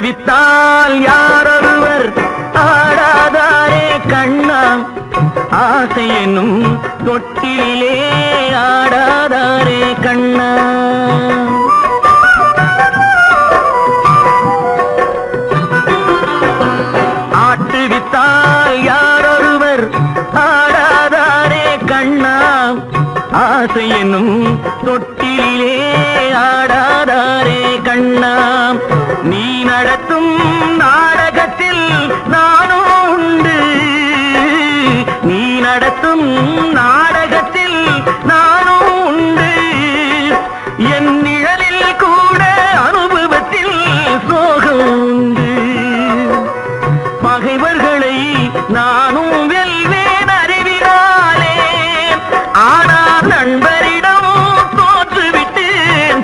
விட்டால் யாரொருவர் ஆடாதாரே கண்ணாம். ஆசை என்னும் தொட்டிலே ஆட தொட்டிலே ஆடாதாரே கண்ணா நீ நடத்தும் நாடகத்தில் நான்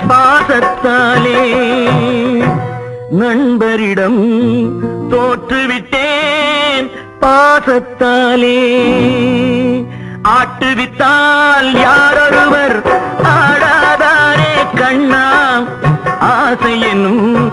பாசத்தாலே நண்பரிடம் தோற்றுவிட்டேன். பாசத்தாலே ஆட்டுவித்தால் யாரொருவர் ஆடாதாரே கண்ணா. ஆசை என்னும்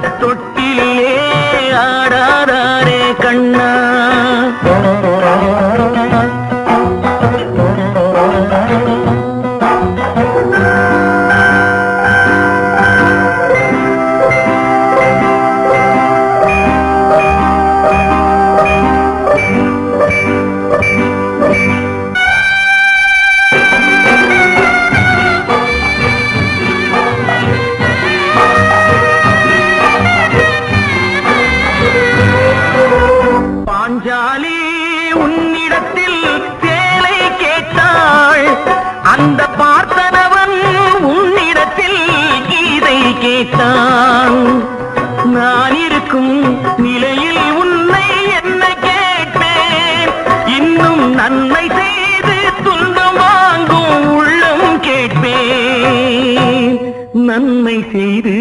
நான் இருக்கும் நிலையில் உன்னை என்ன கேட்பேன் இன்னும் நன்மை செய்து துன்பம் வாங்கும் உள்ளம் கேட்பேன். நன்மை செய்து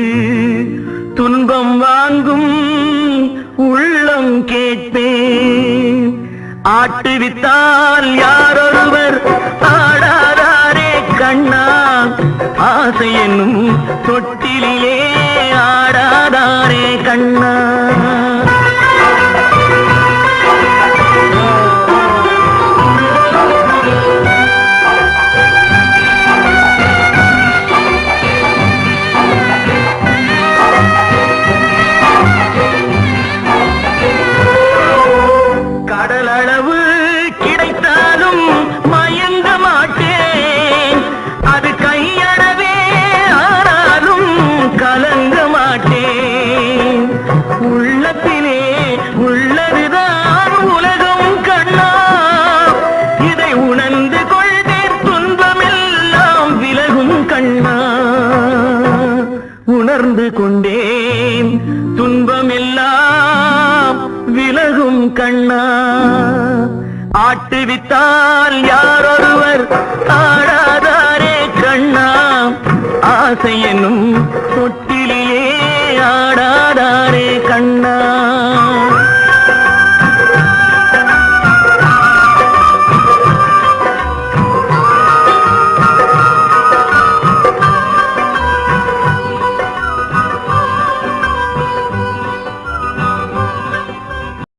துன்பம் வாங்கும் உள்ளம் கேட்பேன். ஆட்டுவித்தால் யாரொருவர் ஆடாதாரே கண்ணா? ஆசை என்னும் தொட்டு கண்ணா. உணர்ந்து கொண்டேன். துன்பமெல்லாம் விலகும் கண்ணா. ஆட்டுவித்தால் யாரொருவர் ஆடாதாரே கண்ணா. ஆசை என்னும் தொட்டி